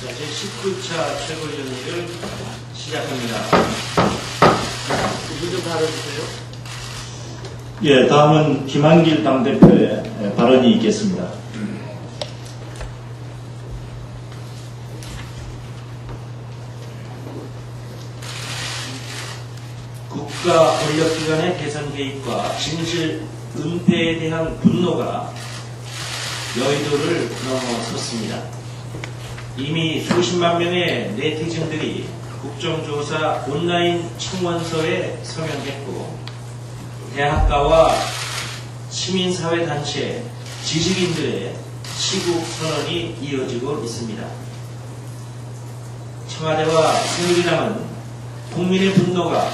자, 제19차 최고위원회를 시작합니다. 문좀 달아주세요. 예, 다음은 김한길 당대표의 예, 발언이 있겠습니다. 국가 권력기관의 대선 개입과 진실 은폐에 대한 분노가 여의도를 넘어섰습니다. 이미 수십만 명의 네티즌들이 국정조사 온라인 청원서에 서명했고 대학가와 시민사회단체, 지식인들의 시국 선언이 이어지고 있습니다. 청와대와 새누리당은 국민의 분노가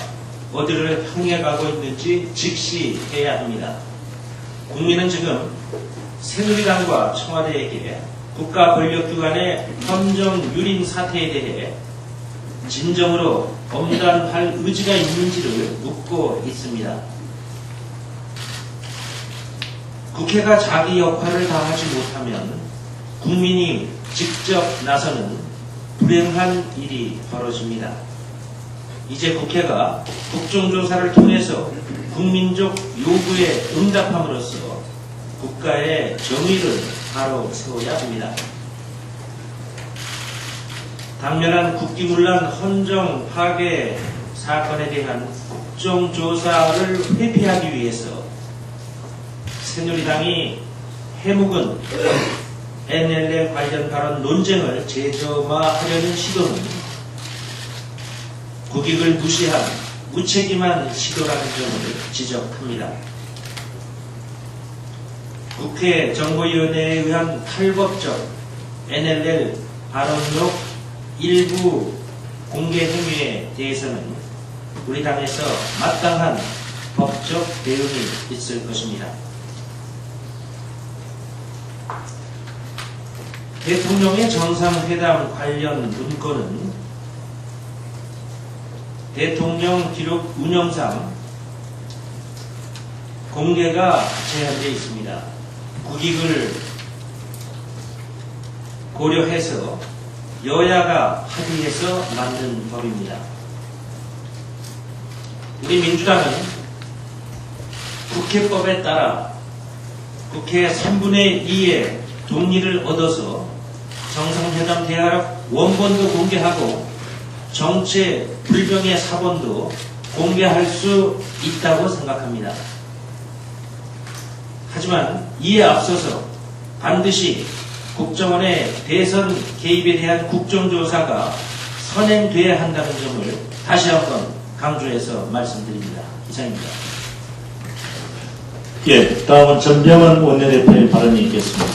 어디를 향해 가고 있는지 직시해야 합니다. 국민은 지금 새누리당과 청와대에게 국가 권력기관의 헌정 유린 사태에 대해 진정으로 엄단할 의지가 있는지를 묻고 있습니다. 국회가 자기 역할을 다하지 못하면 국민이 직접 나서는 불행한 일이 벌어집니다. 이제 국회가 국정조사를 통해서 국민적 요구에 응답함으로써 국가의 정의를 바로 세워야 합니다. 당면한 국기문란 헌정 파괴 사건에 대한 국정조사를 회피하기 위해서 새누리당이 해묵은 NLL 관련 발언 논쟁을 재점화하려는 시도는 국익을 무시한 무책임한 시도라는 점을 지적합니다. 국회 정보위원회에 의한 탈법적 NLL 발언록 일부 공개 행위에 대해서는 우리 당에서 마땅한 법적 대응이 있을 것입니다. 대통령의 정상회담 관련 문건은 대통령 기록 운영상 공개가 제한되어 있습니다. 국익을 고려해서 여야가 합의해서 만든 법입니다. 우리 민주당은 국회법에 따라 국회 3분의 2의 동의를 얻어서 정상회담 대화록 원본도 공개하고 정체 불명의 사본도 공개할 수 있다고 생각합니다. 하지만 이에 앞서서 반드시 국정원의 대선 개입에 대한 국정조사가 선행돼야 한다는 점을 다시 한번 강조해서 말씀드립니다. 이상입니다. 예, 다음은 전병헌 원내대표의 발언이 있겠습니다.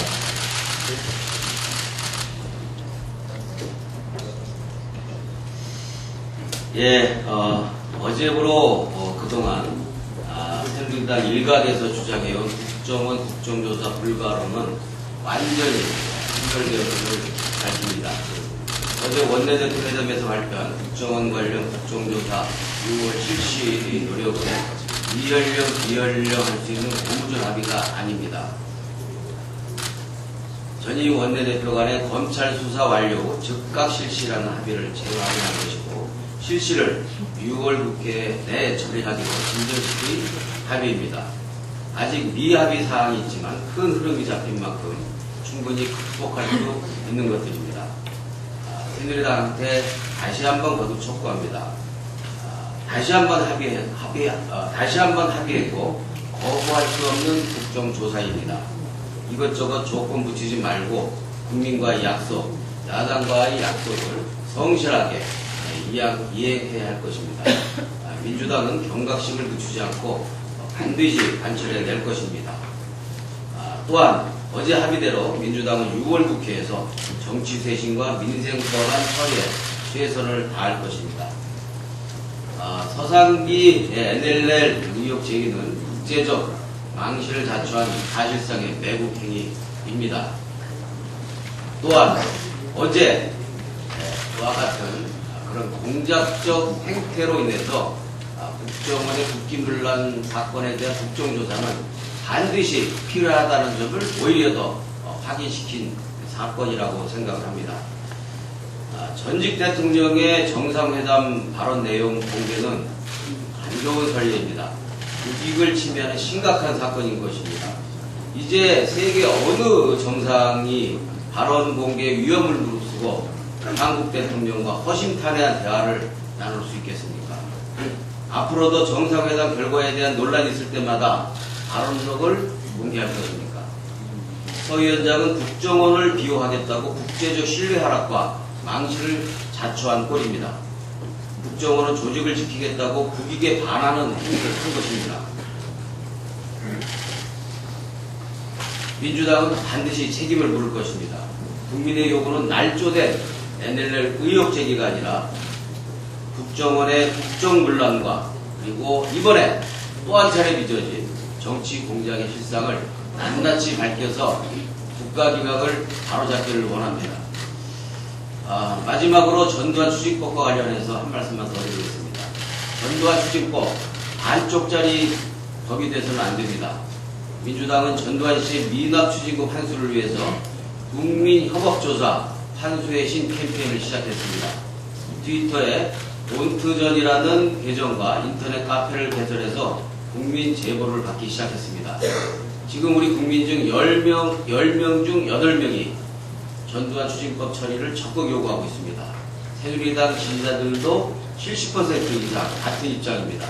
예, 어, 어제부로 어, 그동안 아, 새누리당 일각에서 주장해온 국정원 국정조사 불가로는 완전히 한결되었음을 밝힙니다. 어제 원내대표 회담에서 발표한 국정원 관련 국정조사 6월 실시 노력은 이연령, 비연령 할 수 있는 고무줄 합의가 아닙니다. 전임 원내대표 간의 검찰 수사 완료 후 즉각 실시라는 합의를 재확인한 것이고 실시를 6월 국회 내 처리하기로 진전시킨 합의입니다. 아직 미합의 사항이 있지만 큰 흐름이 잡힌 만큼 충분히 극복할 수 있는 것들입니다. 아, 새누리당한테 다시 한번 거듭 촉구합니다. 아, 다시 한번 합의, 합의, 어, 다시 한번 합의했고 거부할 수 없는 국정조사입니다. 이것저것 조건 붙이지 말고 국민과의 약속, 야당과의 약속을 성실하게 이행- 이행해야 할 것입니다. 아, 민주당은 경각심을 늦추지 않고 어, 반드시 관철해낼 것입니다. 아, 또한 어제 합의대로 민주당은 6월 국회에서 정치 쇄신과 민생법안 처리에 최선을 다할 것입니다. 아, 서상기 NLL 의혹 제기는 국제적 망실을 자초한 사실상의 매국 행위입니다. 또한 어제 네, 그와 같은 그런 공작적 행태로 인해서 아, 국정원의 국기문란 사건에 대한 국정조사는 반드시 필요하다는 점을 오히려 더 어, 확인시킨 사건이라고 생각을 합니다. 아, 전직 대통령의 정상회담 발언 내용 공개는 안 좋은 선례입니다. 국익을 침해하는 심각한 사건인 것입니다. 이제 세계 어느 정상이 발언 공개 위험을 무릅쓰고 한국 대통령과 허심탄회한 대화를 나눌 수 있겠습니까? 앞으로도 정상회담 결과에 대한 논란이 있을 때마다 발언록을 공개할 것입니까? 서 위원장은 국정원을 비호하겠다고 국제적 신뢰 하락과 망신을 자초한 꼴입니다. 국정원은 조직을 지키겠다고 국익에 반하는 행위를 한 것입니다. 민주당은 반드시 책임을 물을 것입니다. 국민의 요구는 날조된 NLL 의혹 제기가 아니라 국정원의 국정문란과 그리고 이번에 또 한 차례 빚어진 정치 공작의 실상을 낱낱이 밝혀서 국가기강을 바로잡기를 원합니다. 아, 마지막으로 전두환 추징법과 관련해서 한 말씀만 더 드리겠습니다. 전두환 추징법 반쪽짜리 법이 돼서는 안 됩니다. 민주당은 전두환 씨의 미납 추징금 환수를 위해서 국민협업조사 환수의 신 캠페인을 시작했습니다. 트위터에 온트전이라는 계정과 인터넷 카페를 개설해서 국민 제보를 받기 시작했습니다. 지금 우리 국민 중 10명, 10명 중 8명이 전두환 추징법 처리를 적극 요구하고 있습니다. 새누리당 지지자들도 70% 이상 같은 입장입니다.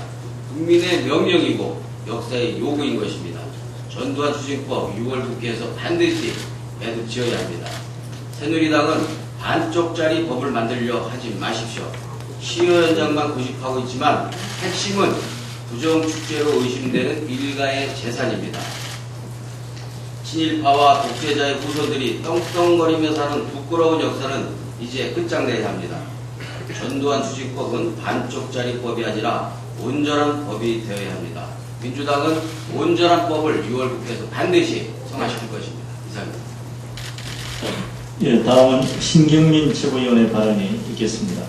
국민의 명령이고 역사의 요구인 것입니다. 전두환 추징법 6월 국회에서 반드시 매듭 지어야 합니다. 새누리당은 반쪽짜리 법을 만들려 하지 마십시오. 시의원장만 고집하고 있지만 핵심은 부정축제로 의심되는 일가의 재산입니다. 친일파와 독재자의 후손들이 떵떵거리며 사는 부끄러운 역사는 이제 끝장내야 합니다. 전두환 추징법은 반쪽짜리 법이 아니라 온전한 법이 되어야 합니다. 민주당은 온전한 법을 6월 국회에서 반드시 성화시킬 것입니다. 이상입니다. 예, 다음은 신경민 최고위원의 발언이 있겠습니다.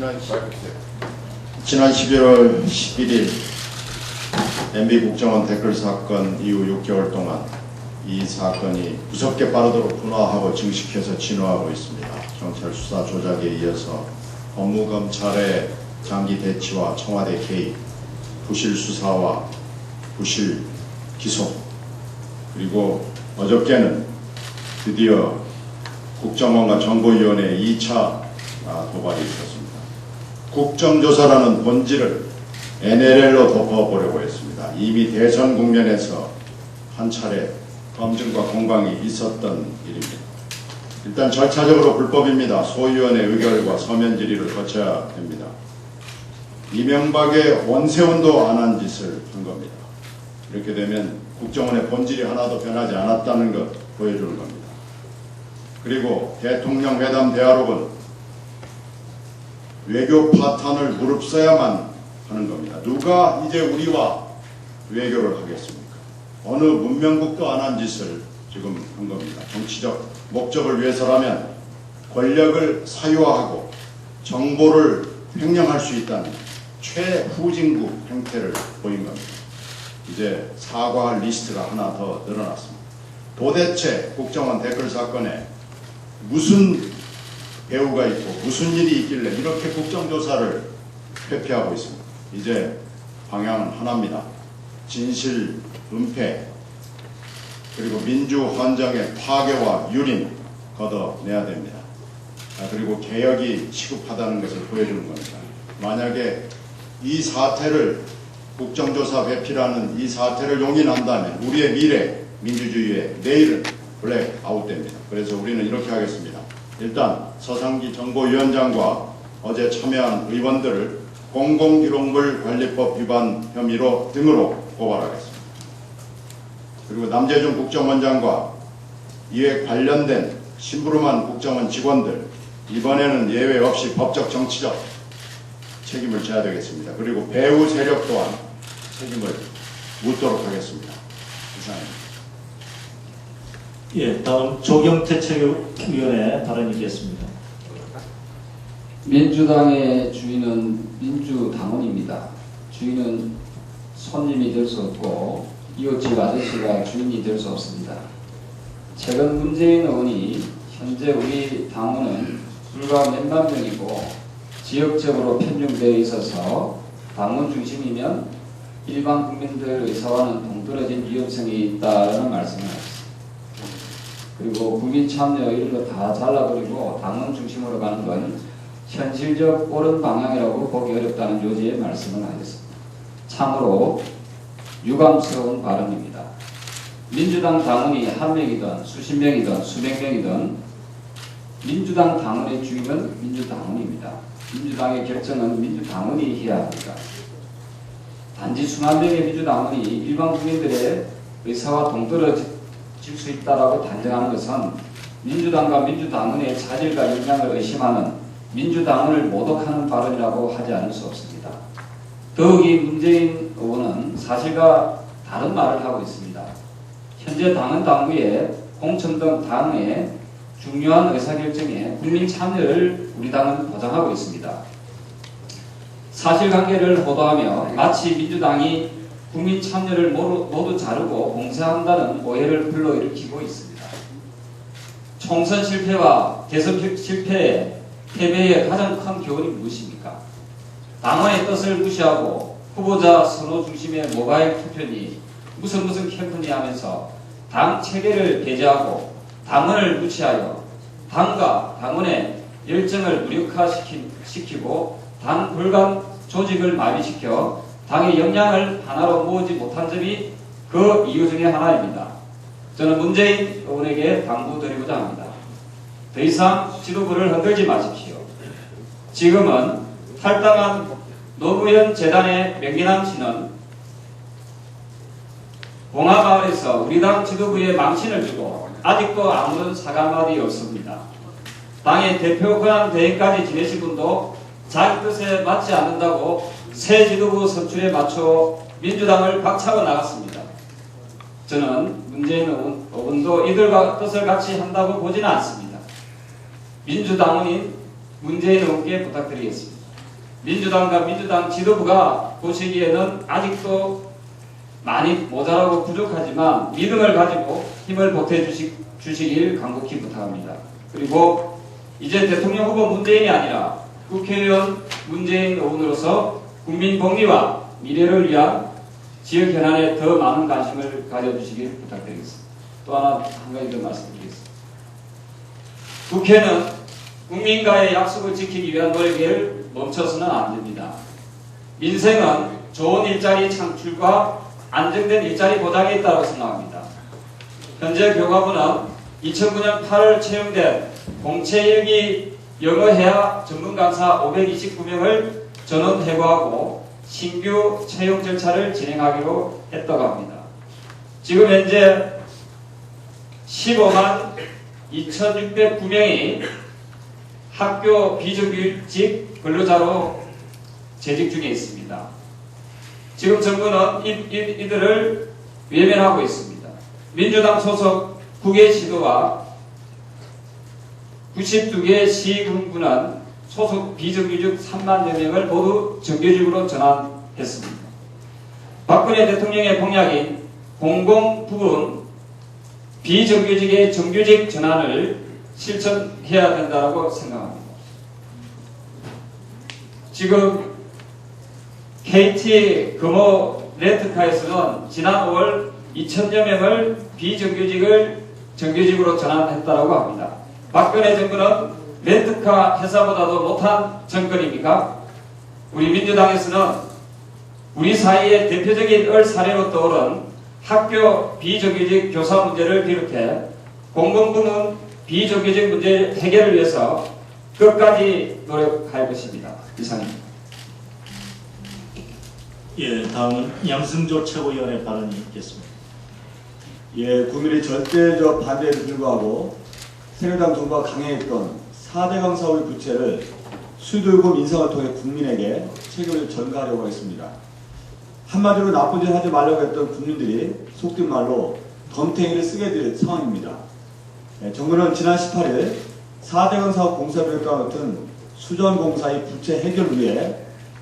지난, 지난 11월 11일 MB 국정원 댓글 사건 이후 6개월 동안 이 사건이 무섭게 빠르도록 분화하고 증식해서 진화하고 있습니다. 경찰 수사 조작에 이어서 법무검찰의 장기 대치와 청와대 개입, 부실 수사와 부실 기소, 그리고 어저께는 드디어 국정원과 정보위원회 2차 아, 도발이 있었습니다. 국정조사라는 본질을 NLL로 덮어보려고 했습니다. 이미 대선 국면에서 한 차례 검증과 공방이 있었던 일입니다. 일단 절차적으로 불법입니다. 소위원회 의결과 서면 질의를 거쳐야 됩니다. 이명박의 원세훈도 안 한 짓을 한 겁니다. 이렇게 되면 국정원의 본질이 하나도 변하지 않았다는 것 보여주는 겁니다. 그리고 대통령 회담 대화록은 외교 파탄을 무릅써야만 하는 겁니다. 누가 이제 우리와 외교를 하겠습니까? 어느 문명국도 안 한 짓을 지금 한 겁니다. 정치적 목적을 위해서라면 권력을 사유화하고 정보를 횡령할 수 있다는 최후진국 행태를 보인 겁니다. 이제 사과할 리스트가 하나 더 늘어났습니다. 도대체 국정원 댓글 사건에 무슨 배우가 있고 무슨 일이 있길래 이렇게 국정조사를 회피하고 있습니다. 이제 방향은 하나입니다. 진실 은폐 그리고 민주 헌정의 파괴와 유린 걷어내야 됩니다. 아, 그리고 개혁이 시급하다는 것을 보여주는 겁니다. 만약에 이 사태를 국정조사 회피라는 이 사태를 용인한다면 우리의 미래 민주주의의 내일은 블랙아웃됩니다. 그래서 우리는 이렇게 하겠습니다. 일단 서상기 정보위원장과 어제 참여한 의원들을 공공기록물 관리법 위반 혐의로 등으로 고발하겠습니다. 그리고 남재준 국정원장과 이에 관련된 심부름한 국정원 직원들 이번에는 예외 없이 법적 정치적 책임을 져야 되겠습니다. 그리고 배후 세력 또한 책임을 묻도록 하겠습니다. 이상입니다. 예, 다음 조경태 최고위원의 발언이 있겠습니다. 민주당의 주인은 민주당원입니다. 주인은 손님이 될 수 없고 이웃집 아저씨가 주인이 될 수 없습니다. 최근 문재인 의원이 현재 우리 당원은 불과 몇만 명이고 지역적으로 편중되어 있어서 당원 중심이면 일반 국민들 의사와는 동떨어진 위험성이 있다는 말씀을 하셨습니다. 그리고 국민 참여 이런 거 다 잘라버리고 당원 중심으로 가는 건 현실적 옳은 방향이라고 보기 어렵다는 요지의 말씀을 하셨습니다. 참으로 유감스러운 발언입니다. 민주당 당원이 한 명이든 수십 명이든 수백 명이든 민주당 당원의 주인은 민주당원입니다. 민주당의 결정은 민주당원이 해야 합니다. 단지 수만 명의 민주당원이 일반 국민들의 의사와 동떨어 질 수 있다라고 단정하는 것은 민주당과 민주당원의 자질과 역량을 의심하는 민주당원을 모독하는 발언이라고 하지 않을 수 없습니다. 더욱이 문재인 의원은 사실과 다른 말을 하고 있습니다. 현재 당헌 당부에 공천 등 당의 중요한 의사결정에 국민 참여를 우리 당은 보장하고 있습니다. 사실관계를 보도하며 마치 민주당이 국민 참여를 모두, 모두 자르고 봉쇄한다는 오해를 불러일으키고 있습니다. 총선 실패와 대선 실패의 패배의 가장 큰 교훈이 무엇입니까? 당원의 뜻을 무시하고 후보자 선호 중심의 모바일 투표니 무슨 무슨 캠프니 하면서 당 체계를 배제하고 당원을 무시하여 당과 당원의 열정을 무력화시키고 당 불감 조직을 마비시켜 당의 역량을 하나로 모으지 못한 점이 그 이유 중에 하나입니다. 저는 문재인 의원에게 당부드리고자 합니다. 더 이상 지도부를 흔들지 마십시오. 지금은 탈당한 노무현 재단의 명기남 씨는 봉화마을에서 우리 당 지도부에 망신을 주고 아직도 아무런 사과 한마디 없습니다. 당의 대표 권한 대행까지 지내신 분도 자기 뜻에 맞지 않는다고 새 지도부 선출에 맞춰 민주당을 박차고 나갔습니다. 저는 문재인 의원- 의원도 이들과 뜻을 같이 한다고 보지는 않습니다. 민주당원인 문재인 의원께 부탁드리겠습니다. 민주당과 민주당 지도부가 보시기에는 아직도 많이 모자라고 부족하지만 믿음을 가지고 힘을 보태 주시, 주시길 간곡히 부탁합니다. 그리고 이제 대통령 후보 문재인이 아니라 국회의원 문재인 의원으로서 국민 복리와 미래를 위한 지역 현안에 더 많은 관심을 가져주시길 부탁드리겠습니다. 또 하나 한 가지 더 말씀드리겠습니다. 국회는 국민과의 약속을 지키기 위한 노력을 멈춰서는 안 됩니다. 민생은 좋은 일자리 창출과 안정된 일자리 보장에 있다고 생각합니다. 현재 교과부는 2009년 8월 채용된 공채 일기 영어회화 전문 강사 529명을 전원 해고하고 신규 채용 절차를 진행하기로 했다고 합니다. 지금 현재 15만 2,609명이 학교 비정규직 근로자로 재직 중에 있습니다. 지금 정부는 이, 이, 이들을 외면하고 있습니다. 민주당 소속 9개 시도와 92개 시군구는 소속 비정규직 3만여 명을 모두 정규직으로 전환했습니다. 박근혜 대통령의 공약인 공공부문 비정규직의 정규직 전환을 실천해야 된다고 생각합니다. 지금 KT 금호 렌트카에서는 지난 5월 2천여 명을 비정규직을 정규직으로 전환했다고 합니다. 박근혜 정부는 렌트카 회사보다도 못한 정권입니까? 우리 민주당에서는 우리 사이의 대표적인 을 사례로 떠오른 학교 비정규직 교사 문제를 비롯해 공공부문 비정규직 문제 해결을 위해서 끝까지 노력할 것입니다. 이상입니다. 예, 다음은 양승조 최고위원의 발언이 있겠습니다. 예, 국민의 절대적 반대에도 불구하고 새누리당 정부가 강행했던 4대강 사업의 부채를 수도요금 인상을 통해 국민에게 책임을 전가하려고 했습니다. 한마디로 나쁜 짓 하지 말라고 했던 국민들이 속된 말로 덤탱이를 쓰게 될 상황입니다. 예, 정부는 지난 18일 4대강 사업 공사 계획과 같은 수전공사의 부채 해결을 위해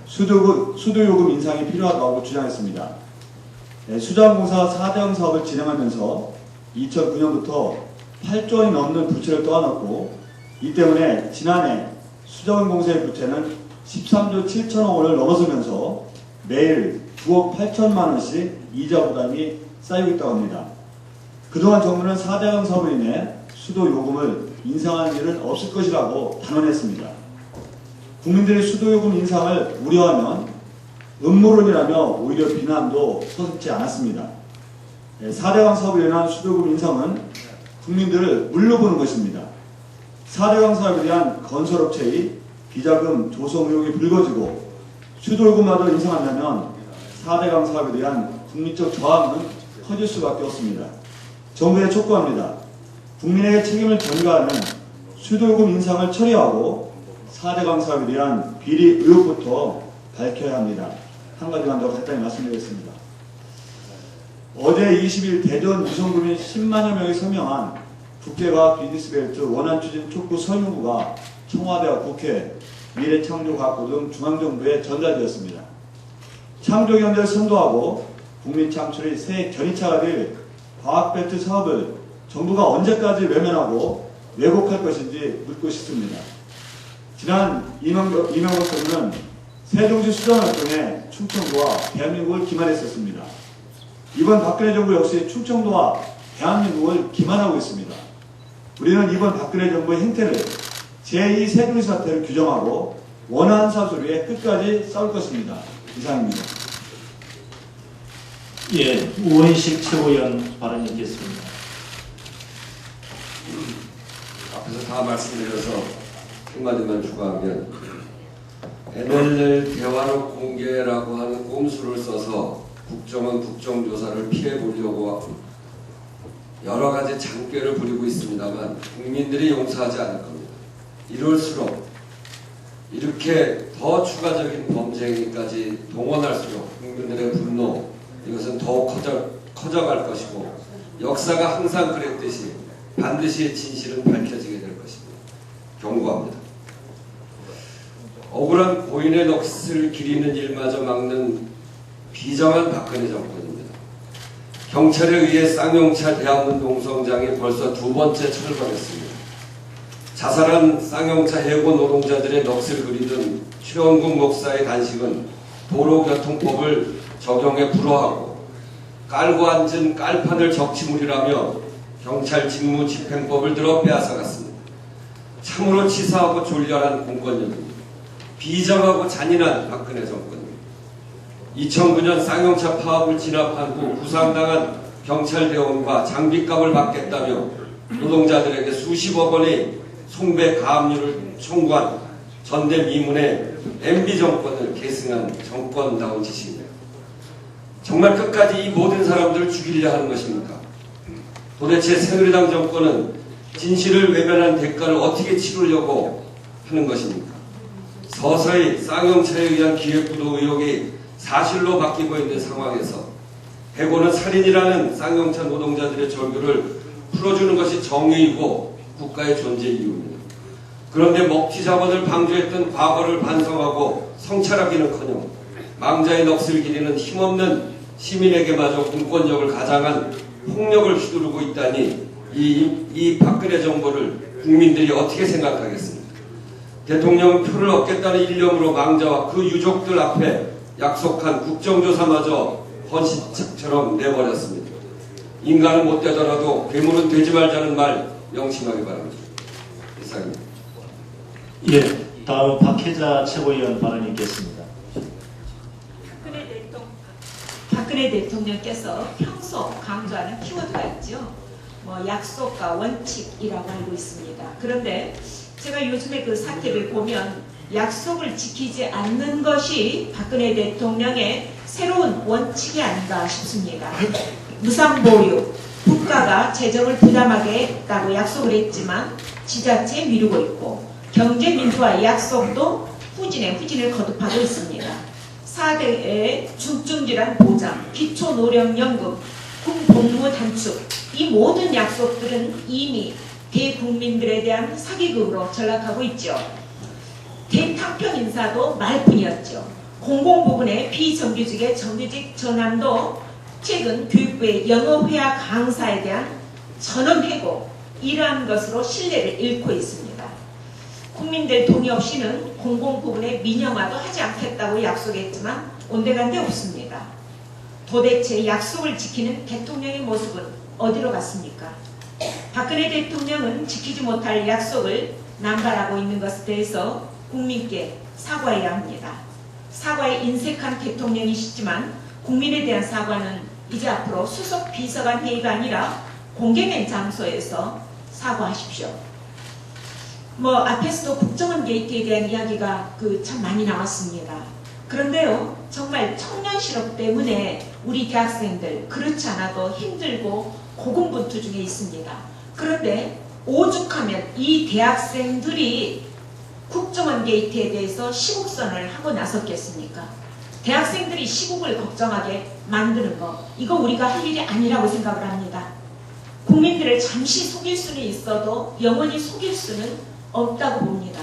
수도요금, 수도요금 인상이 필요하다고 주장했습니다. 네, 수자원공사 4대형 사업을 진행하면서 2009년부터 8조 원이 넘는 부채를 떠안았고 이 때문에 지난해 수자원 공사의 부채는 13조 7천억 원을 넘어서면서 매일 9억 8천만 원씩 이자 부담이 쌓이고 있다고 합니다. 그동안 정부는 4대강 사업으로 인해 수도 요금을 인상할 일은 없을 것이라고 단언했습니다. 국민들이 수도 요금 인상을 우려하면 음모론이라며 오히려 비난도 서슴지 않았습니다. 4대강 사업에 대한 수도요금 인상은 국민들을 물려보는 것입니다. 4대강 사업에 대한 건설업체의 비자금 조성 의혹이 불거지고 수도요금마저 인상한다면 4대강 사업에 대한 국민적 저항은 커질 수밖에 없습니다. 정부에 촉구합니다. 국민에게 책임을 전가하는 수도요금 인상을 처리하고 4대강 사업에 대한 비리 의혹부터 밝혀야 합니다. 한 가지만 더 간단히 말씀드리겠습니다. 어제 20일 대전 유성구민 10만여 명이 서명한 국제과학 비즈니스벨트 원안 추진 촉구 설문구가 청와대와 국회, 미래창조과학부 등 중앙정부에 전달되었습니다. 창조경제를 선도하고 국민 창출의 새 견인차가 될 과학벨트 사업을 정부가 언제까지 외면하고 왜곡할 것인지 묻고 싶습니다. 지난 이명박, 이명박 정부는 세종시 수장 활동에 충청도와 대한민국을 기만했었습니다. 이번 박근혜 정부 역시 충청도와 대한민국을 기만하고 있습니다. 우리는 이번 박근혜 정부의 행태를 제2 세종시 사태를 규정하고 원한 사수리에 끝까지 싸울 것입니다. 이상입니다. 예, 우원식 최고위원 발언 있겠습니다. 앞에서 다 말씀드려서 한마디만 추가하면 NLL 대화록 공개라고 하는 꼼수를 써서 국정원 국정조사를 피해보려고 여러 가지 장꾀를 부리고 있습니다만 국민들이 용서하지 않을 겁니다. 이럴수록 이렇게 더 추가적인 범죄 행위까지 동원할수록 국민들의 분노 이것은 더욱 커져, 커져갈 것이고 역사가 항상 그랬듯이 반드시 진실은 밝혀지게 될 것입니다. 경고합니다. 억울한 고인의 넋을 기리는 일마저 막는 비정한 박근혜 정권입니다. 경찰에 의해 쌍용차 대학문 농성장이 벌써 두 번째 철거됐습니다. 자살한 쌍용차 해고 노동자들의 넋을 그리던 최원국 목사의 단식은 도로교통법을 적용해 불허하고 깔고 앉은 깔판을 적치물이라며 경찰 직무 집행법을 들어 빼앗아갔습니다. 참으로 치사하고 졸렬한 공권력입니다. 비정하고 잔인한 박근혜 정권입니다. 2009년 쌍용차 파업을 진압한 후 부상당한 경찰 대원과 장비값을 받겠다며 노동자들에게 수십억 원의 송배 가압류를 청구한 전대미문의 MB 정권을 계승한 정권다운 짓입니다. 정말 끝까지 이 모든 사람들을 죽이려 하는 것입니까? 도대체 새누리당 정권은 진실을 외면한 대가를 어떻게 치르려고 하는 것입니까? 서서히 쌍용차에 의한 기획부도 의혹이 사실로 바뀌고 있는 상황에서 해고는 살인이라는 쌍용차 노동자들의 절규를 풀어주는 것이 정의이고 국가의 존재 이유입니다. 그런데 먹튀 자본을 방조했던 과거를 반성하고 성찰하기는커녕 망자의 넋을 기리는 힘없는 시민에게마저 공권력을 가장한 폭력을 휘두르고 있다니 이, 이 박근혜 정부를 국민들이 어떻게 생각하겠습니까? 대통령은 표를 얻겠다는 일념으로 망자와 그 유족들 앞에 약속한 국정조사마저 헌신처럼 내버렸습니다. 인간은 못 되더라도 괴물은 되지 말자는 말 명심하기 바랍니다. 이상입니다. 예, 다음 박혜자 최고위원 발언 있겠습니다. 박근혜 대통령, 박근혜 대통령께서 평소 강조하는 키워드가 있죠. 뭐 약속과 원칙이라고 알고 있습니다. 그런데 제가 요즘에 그 사태를 보면 약속을 지키지 않는 것이 박근혜 대통령의 새로운 원칙이 아닌가 싶습니다. 무상보육, 국가가 재정을 부담하겠다고 약속을 했지만 지자체에 미루고 있고 경제민주화 약속도 후진에 후진을 거듭하고 있습니다. 4대의 중증질환 보장, 기초노령연금, 군복무 단축 이 모든 약속들은 이미 대국민들에 대한 사기극으로 전락하고 있죠. 대탕평 인사도 말뿐이었죠. 공공부문의 비정규직의 정규직 전환도 최근 교육부의 영어회화 강사에 대한 전원 해고 이러한 것으로 신뢰를 잃고 있습니다. 국민들 동의 없이는 공공 부분에 민영화도 하지 않겠다고 약속했지만 온데간데 없습니다. 도대체 약속을 지키는 대통령의 모습은 어디로 갔습니까? 박근혜 대통령은 지키지 못할 약속을 남발하고 있는 것에 대해서 국민께 사과해야 합니다. 사과에 인색한 대통령이시지만 국민에 대한 사과는 이제 앞으로 수석 비서관 회의가 아니라 공개된 장소에서 사과하십시오. 뭐 앞에서도 국정원 게이트에 대한 이야기가 그 참 많이 나왔습니다. 그런데요, 정말 청년 실업 때문에 우리 대학생들 그렇지 않아도 힘들고 고군분투 중에 있습니다. 그런데 오죽하면 이 대학생들이 국정원 게이트에 대해서 시국선을 하고 나섰겠습니까? 대학생들이 시국을 걱정하게 만드는 거 이거 우리가 할 일이 아니라고 생각을 합니다. 국민들을 잠시 속일 수는 있어도 영원히 속일 수는 없다고 봅니다.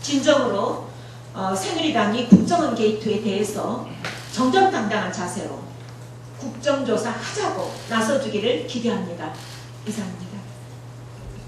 진정으로 어, 새누리당이 국정원 게이트에 대해서 정정당당한 자세로 국정조사 하자고 나서주기를 기대합니다. 이상입니다.